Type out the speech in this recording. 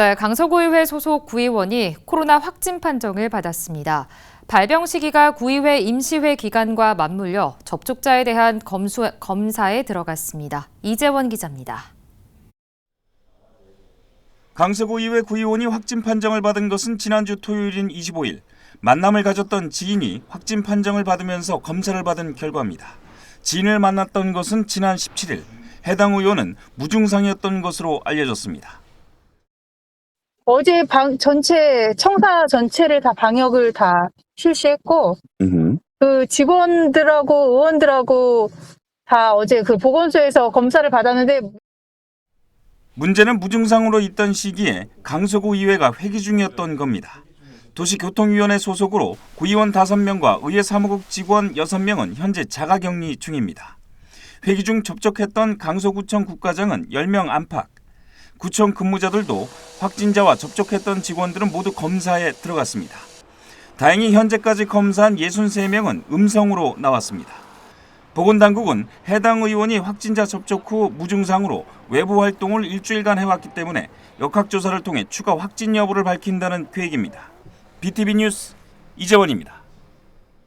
네, 강서구의회 소속 구의원이 코로나 확진 판정을 받았습니다. 발병 시기가 구의회 임시회 기간과 맞물려 접촉자에 대한 검수, 검사에 들어갔습니다. 이재원 기자입니다. 강서구의회 구의원이 확진 판정을 받은 것은 지난주 토요일인 25일 만남을 가졌던 지인이 확진 판정을 받으면서 검사를 받은 결과입니다. 지인을 만났던 것은 지난 17일 해당 의원은 무증상이었던 것으로 알려졌습니다. 어제 방 전체 청사 전체를 다 방역을 다 실시했고 그 직원들하고 의원들하고 다 어제 그 보건소에서 검사를 받았는데 문제는 무증상으로 있던 시기에 강서구 의회가 회기 중이었던 겁니다. 도시교통위원회 소속으로 구의원 5명과 의회 사무국 직원 6명은 현재 자가격리 중입니다. 회기 중 접촉했던 강서구청 국과장은 10명 안팎. 구청 근무자들도 확진자와 접촉했던 직원들은 모두 검사에 들어갔습니다. 다행히 현재까지 검사한 63명은 음성으로 나왔습니다. 보건당국은 해당 의원이 확진자 접촉 후 무증상으로 외부 활동을 일주일간 해왔기 때문에 역학조사를 통해 추가 확진 여부를 밝힌다는 계획입니다. BTV 뉴스 이재원입니다.